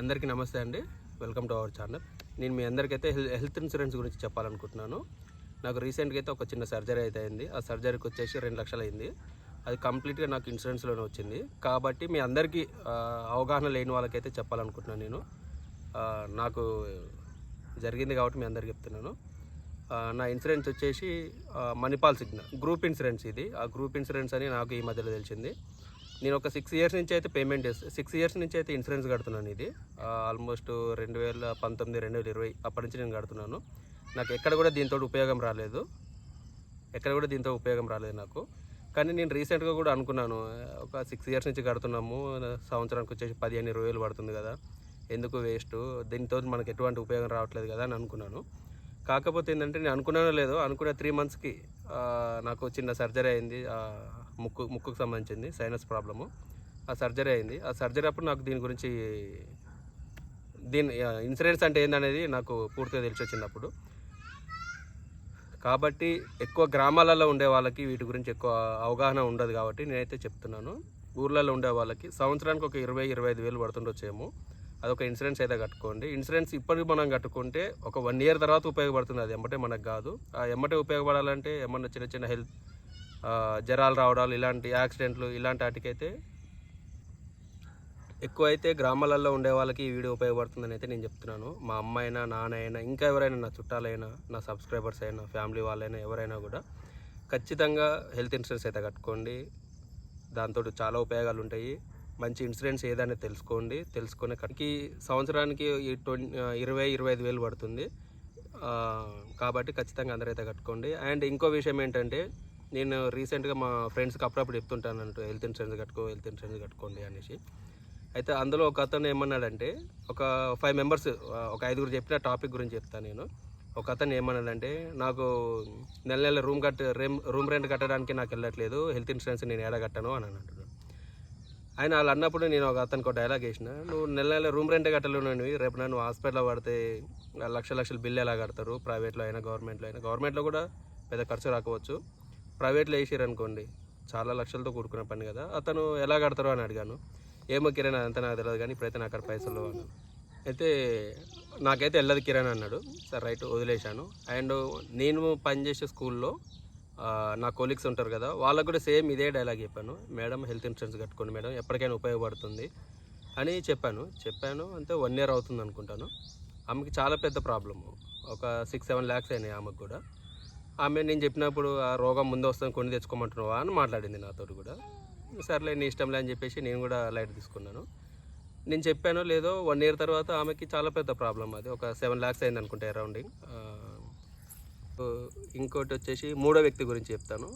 అందరికీ నమస్తే అండి. వెల్కమ్ టు అవర్ ఛానల్ నేను మీ అందరికైతే హెల్త్ ఇన్సూరెన్స్ గురించి చెప్పాలనుకుంటున్నాను. నాకు రీసెంట్గా అయితే ఒక చిన్న సర్జరీ అయితే అయింది. ఆ సర్జరీకి వచ్చేసి రెండు లక్షలు అయింది. అది కంప్లీట్గా నాకు ఇన్సూరెన్స్లోనే వచ్చింది. కాబట్టి మీ అందరికీ అవగాహన లేని వాళ్ళకైతే చెప్పాలనుకుంటున్నాను నేను. నాకు జరిగింది కాబట్టి మీ అందరికీ చెప్తున్నాను. నా ఇన్సూరెన్స్ వచ్చేసి మణిపాల్ సిగ్నల్ గ్రూప్ ఇన్సూరెన్స్ ఇది. ఆ గ్రూప్ ఇన్సూరెన్స్ అని నాకు ఈ మధ్యలో తెలిసింది. నేను ఒక సిక్స్ ఇయర్స్ నుంచి అయితే పేమెంట్ చేస్తాను సిక్స్ ఇయర్స్ నుంచి అయితే ఇన్సూరెన్స్ కడుతున్నాను ఇది. ఆల్మోస్ట్ రెండు వేల పంతొమ్మిది రెండు వేల ఇరవై అప్పటి నుంచి నేను కడుతున్నాను. నాకు ఎక్కడ కూడా దీంతో ఉపయోగం రాలేదు. ఎక్కడ కూడా దీంతో ఉపయోగం రాలేదు నాకు. కానీ నేను రీసెంట్గా కూడా అనుకున్నాను ఒక సిక్స్ ఇయర్స్ నుంచి కడుతున్నాము సంవత్సరానికి వచ్చేసి పదిహేను ఇరవై వేలు పడుతుంది కదా ఎందుకు వేస్ట్ దీంతో మనకు ఎటువంటి ఉపయోగం రావట్లేదు కదా అని అనుకున్నాను. కాకపోతే ఏంటంటే నేను అనుకున్నానో లేదో అనుకున్న త్రీ మంత్స్కి నాకు చిన్న సర్జరీ అయింది. ముక్కు ముక్కుకు సంబంధించింది సైనస్ ప్రాబ్లము ఆ సర్జరీ అయింది. ఆ సర్జరీ అప్పుడు నాకు దీని గురించి దీని ఇన్సూరెన్స్ అంటే ఏందనేది నాకు పూర్తిగా తెలిసి వచ్చినప్పుడు. కాబట్టి ఎక్కువ గ్రామాలలో ఉండే వాళ్ళకి వీటి గురించి ఎక్కువ అవగాహన ఉండదు కాబట్టి నేనైతే చెప్తున్నాను. ఊర్లలో ఉండే వాళ్ళకి సంవత్సరానికి ఒక ఇరవై ఇరవై ఐదు వేలు పడుతుండొచ్చేమో. అదొక ఇన్సూరెన్స్ అయితే కట్టుకోండి. ఇన్సూరెన్స్ ఇప్పటికి మనం కట్టుకుంటే ఒక వన్ ఇయర్ తర్వాత ఉపయోగపడుతుంది. అది ఎమ్మటే మనకు కాదు. ఆ ఎమ్మటే ఉపయోగపడాలంటే ఏమన్నా చిన్న చిన్న హెల్త్ జ్వరాలు రావడాలు ఇలాంటి యాక్సిడెంట్లు ఇలాంటి వాటికైతే ఎక్కువ అయితే గ్రామాలలో ఉండే వాళ్ళకి ఈ వీడియో ఉపయోగపడుతుందని అయితే నేను చెప్తున్నాను. మా అమ్మ అయినా నాన్న అయినా ఇంకా ఎవరైనా నా చుట్టాలైనా నా సబ్స్క్రైబర్స్ అయినా ఫ్యామిలీ వాళ్ళైనా ఎవరైనా కూడా ఖచ్చితంగా హెల్త్ ఇన్సూరెన్స్ అయితే కట్టుకోండి. దాంతో చాలా ఉపయోగాలు ఉంటాయి. మంచి ఇన్సూరెన్స్ ఏదైనా తెలుసుకోండి. తెలుసుకునే కడికి సంవత్సరానికి ట్వంటీ ఇరవై ఇరవై ఐదు వేలు పడుతుంది. కాబట్టి ఖచ్చితంగా అందరైతే కట్టుకోండి. అండ్ ఇంకో విషయం ఏంటంటే నేను రీసెంట్గా మా ఫ్రెండ్స్కి అప్పుడప్పుడు చెప్తుంటాను అంటూ హెల్త్ ఇన్సూరెన్స్ కట్టుకో హెల్త్ ఇన్సూరెన్స్ కట్టుకోండి అనేసి. అయితే అందులో ఒక అతను ఏమన్నాడంటే ఒక ఫైవ్ మెంబర్స్ ఒక ఐదుగురు చెప్పిన టాపిక్ గురించి చెప్తాను నేను. ఒక అతను ఏమన్నాడంటే నాకు నెల నెల room cut room room rent కట్టడానికి నాకు వెళ్ళట్లేదు హెల్త్ ఇన్సూరెన్స్ నేను ఎలా కట్టను అని అంటున్నాడు ఆయన వాళ్ళు అన్నప్పుడు నేను ఒక అతనికి ఒక డైలాగ్ వేసిన నువ్వు నెల నెల రూమ్ రెంట్ కట్టలేను రేపు నన్ను హాస్పిటల్లో పడితే లక్ష లక్షల బిల్లు ఎలా కడతారు? ప్రైవేట్లో అయినా గవర్నమెంట్లో అయినా గవర్నమెంట్లో కూడా పెద్ద ఖర్చు రాకపోవచ్చు. ప్రైవేట్లో వేసారు అనుకోండి చాలా లక్షలతో కూడుకున్న పని కదా. అతను ఎలా కడతారో అని అడిగాను. ఏమో కిరణ్ అంత నాకు తెలియదు కానీ ఇప్పుడైతే నాకు అక్కడ పైసలు అన్నాను అయితే నాకైతే వెళ్ళదు కిరణ్ అన్నాడు. సరే రైట్ వదిలేశాను. అండ్ నేను పనిచేసే స్కూల్లో నా కొలీగ్స్ ఉంటారు కదా వాళ్ళకు కూడా సేమ్ ఇదే డైలాగ్ చెప్పాను. మేడం హెల్త్ ఇన్సూరెన్స్ కట్టుకోండి మేడం ఎప్పటికైనా ఉపయోగపడుతుంది అని చెప్పాను. చెప్పాను అంతే వన్ ఇయర్ అవుతుంది అనుకుంటాను. ఆమెకి చాలా పెద్ద ప్రాబ్లము. ఒక సిక్స్ సెవెన్ ల్యాక్స్ అయినాయి ఆమెకు కూడా. ఆమె నేను చెప్పినప్పుడు ఆ రోగం ముందు వస్తుంది కొని తెచ్చుకోమంటున్నావా అని మాట్లాడింది నాతో కూడా. సర్లే నీ ఇష్టంలే అని చెప్పేసి నేను కూడా లైట్ తీసుకున్నాను. నేను చెప్పానో లేదో వన్ ఇయర్ తర్వాత ఆమెకి చాలా పెద్ద ప్రాబ్లం అది. ఒక సెవెన్ ల్యాక్స్ అయింది అనుకుంటే అరౌండింగ్. ఇంకోటి వచ్చేసి మూడో వ్యక్తి గురించి చెప్తాను.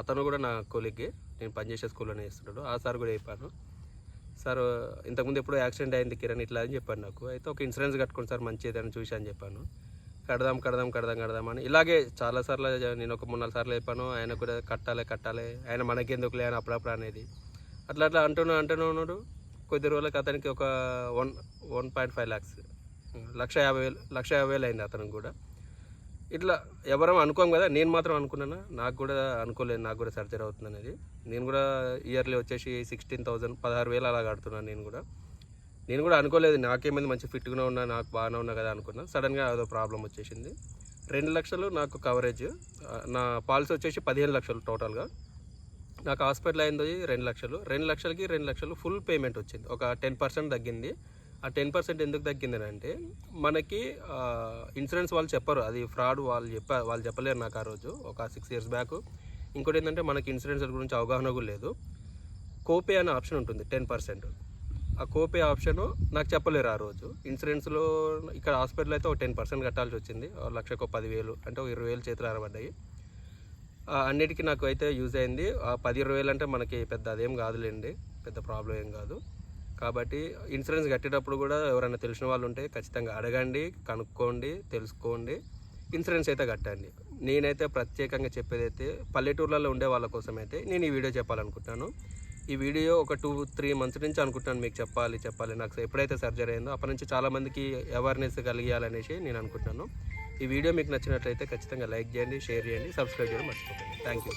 అతను కూడా నా కొలిగ్గే నేను పనిచేసే స్కూల్లోనే చేస్తున్నాడు ఆ సార్ కూడా చెప్పాను సార్ ఇంతకుముందు ఎప్పుడో యాక్సిడెంట్ అయింది కిరణ్ ఇట్లా అని చెప్పాను నాకు. అయితే ఒక ఇన్సూరెన్స్ కట్టుకోండి సార్ మంచిది అని చూసి అని చెప్పాను. కడదాం కడదాం కడదాం కడదాం అని. ఇలాగే చాలా సార్లు నేను ఒక మూడు నాలుగు సార్లు చెప్పాను ఆయన కూడా కట్టాలి కట్టాలి ఆయన మనకెందుకులే అని అప్పుడప్పుడు అనేది. అట్లా అట్లా అంటున్నా అంటూనే ఉన్నాడు. కొద్ది రోజులకి అతనికి ఒక one one point five lakhs లక్ష యాభై వేలు లక్ష యాభై వేలు అయింది అతనికి కూడా. ఇట్లా ఎవరం అనుకోం కదా నేను మాత్రం అనుకున్నాను? నాకు కూడా అనుకోలేదు నాకు కూడా సర్జరీ అవుతుంది అనేది. నేను కూడా ఇయర్లీ వచ్చేసి సిక్స్టీన్ థౌజండ్ పదహారు వేలు అలా కడుతున్నాను నేను కూడా. నేను కూడా అనుకోలేదు నాకేమైంది మంచి ఫిట్గానే ఉన్నా నాకు బాగానే ఉన్నా కదా అనుకున్నా. సడన్గా అదో ప్రాబ్లం వచ్చేసింది. రెండు లక్షలు నాకు కవరేజ్ నా పాలసీ వచ్చేసి పదిహేను లక్షలు టోటల్గా నాకు హాస్పిటల్ అయింది రెండు లక్షలు. రెండు లక్షలకి రెండు లక్షలు ఫుల్ పేమెంట్ వచ్చింది. ఒక టెన్ పర్సెంట్ తగ్గింది. ఆ టెన్ పర్సెంట్ ఎందుకు తగ్గింది అంటే మనకి ఇన్సూరెన్స్ వాళ్ళు చెప్పరు. అది ఫ్రాడ్ వాళ్ళు చెప్ప వాళ్ళు చెప్పలేరు నాకు ఆ రోజు. ఒక సిక్స్ ఇయర్స్ బ్యాక్ ఇంకోటి ఏంటంటే మనకి ఇన్సూరెన్స్ గురించి అవగాహన కూడా లేదు. కోపే అనే ఆప్షన్ ఉంటుంది టెన్ పర్సెంట్ ఆ కోపే ఆప్షన్ నాకు చెప్పలేరు ఆ రోజు. ఇన్సూరెన్స్లో ఇక్కడ హాస్పిటల్ అయితే ఒక టెన్ పర్సెంట్ కట్టాల్సి వచ్చింది. ఒక లక్షకు పదివేలు అంటే ఒక ఇరవై వేలు చేతులు ఆరబడ్డాయి. అన్నిటికీ నాకు అయితే యూజ్ అయింది. ఆ పది ఇరవై వేలు అంటే మనకి పెద్ద అదేం కాదులేండి. పెద్ద ప్రాబ్లం ఏం కాదు. కాబట్టి ఇన్సూరెన్స్ కట్టేటప్పుడు కూడా ఎవరైనా తెలిసిన వాళ్ళు ఉంటే ఖచ్చితంగా అడగండి కనుక్కోండి తెలుసుకోండి. ఇన్సూరెన్స్ అయితే కట్టండి. నేనైతే ప్రత్యేకంగా చెప్పేది అయితే పల్లెటూర్లలో ఉండే వాళ్ళ కోసం అయితే నేను ఈ వీడియో చెప్పాలనుకుంటున్నాను. ఈ వీడియో ఒక టూ త్రీ మంత్స్ నుంచి అనుకుంటున్నాను మీకు చెప్పాలి చెప్పాలి. నాకు ఎప్పుడైతే సర్జరీ అయిందో అప్పటి నుంచి చాలామందికి అవేర్నెస్ కలిగియాలనేసి నేను అనుకుంటున్నాను. ఈ వీడియో మీకు నచ్చినట్లయితే ఖచ్చితంగా లైక్ చేయండి షేర్ చేయండి సబ్స్క్రైబ్ చేయడం మర్చిపోకండి. Thank you